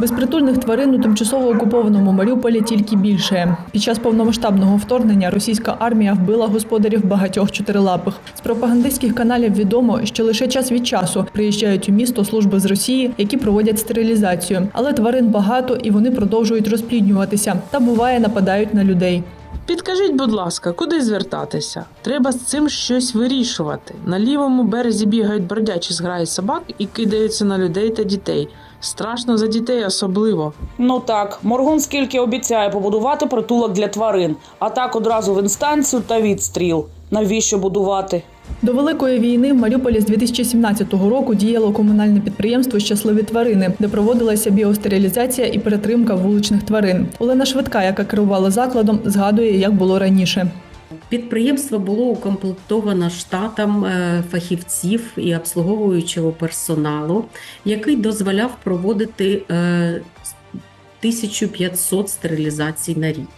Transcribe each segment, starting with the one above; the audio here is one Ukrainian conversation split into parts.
Безпритульних тварин у тимчасово окупованому Маріуполі тільки більше. Під час повномасштабного вторгнення російська армія вбила господарів багатьох чотирилапих. З пропагандистських каналів відомо, що лише час від часу приїжджають у місто служби з Росії, які проводять стерилізацію. Але тварин багато і вони продовжують розпліднюватися та буває нападають на людей. Підкажіть, будь ласка, куди звертатися? Треба з цим щось вирішувати. На лівому березі бігають бродячі зграї собак і кидаються на людей та дітей. Страшно за дітей особливо. Ну так, Моргун скільки обіцяє побудувати притулок для тварин, а так одразу в інстанцію та відстріл. Навіщо будувати? До великої війни в Маріуполі з 2017 року діяло комунальне підприємство Щасливі тварини, де проводилася біостерилізація і перетримка вуличних тварин. Олена Швидка, яка керувала закладом, згадує, як було раніше. Підприємство було укомплектовано штатом е, фахівців і обслуговуючого персоналу, який дозволяв проводити е, 1500 стерилізацій на рік.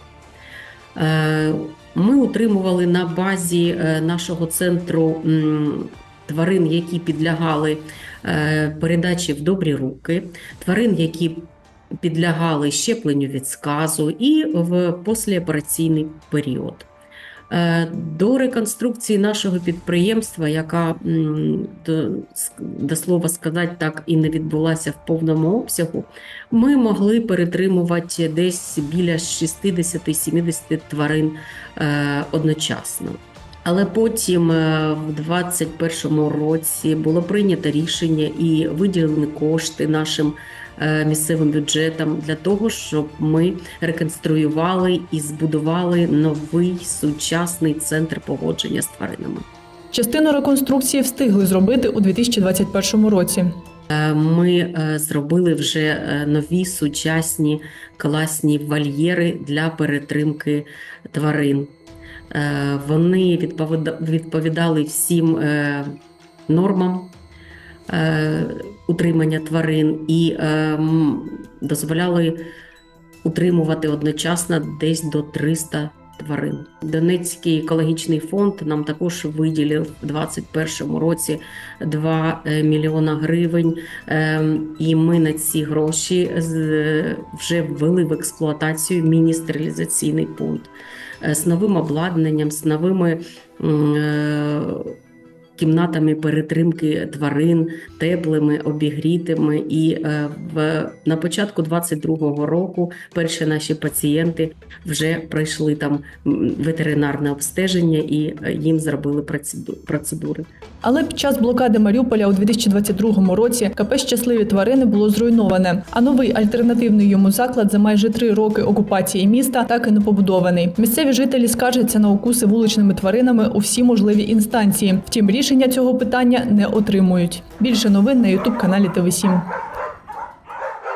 Ми утримували на базі е, нашого центру тварин, які підлягали е, передачі в добрі руки, тварин, які підлягали щепленню від сказу, і в післяопераційний період. Е, До реконструкції нашого підприємства, яка до, до слова сказати, так і не відбулася в повному обсягу, ми могли перетримувати десь біля 60-70 тварин е, одночасно. Але потім, е, в 2021 році, було прийнято рішення і виділені кошти нашим е, місцевим бюджетам для того, щоб ми реконструювали і збудували новий сучасний центр поводження з тваринами. Частину реконструкції встигли зробити у 2021 році. Е, Ми зробили вже нові сучасні класні вольєри для перетримки тварин. Е, Вони відповіда- відповідали всім е, нормам е, утримання тварин і дозволяли утримувати одночасно десь до 300 тварин. Донецький екологічний фонд нам також виділив у 2021 році 2 е, мільйона гривень, Е, і ми на ці гроші вже ввели в експлуатацію міні-стерилізаційний пункт е, з новим обладнанням, з новими е, кімнатами перетримки тварин, теплими, обігрітими. І е, в, на початку 22-го року перші наші пацієнти вже пройшли там ветеринарне обстеження і е, їм зробили процеду- процедури. Але під час блокади Маріуполя у 2022 році КП «Щасливі тварини було зруйноване, а новий альтернативний йому заклад за майже три роки окупації міста так і не побудований. Місцеві жителі скаржаться на укуси вуличними тваринами у всі можливі інстанції. Втім, рішення цього питання не отримують. Більше новин на ютуб каналі ТВ 7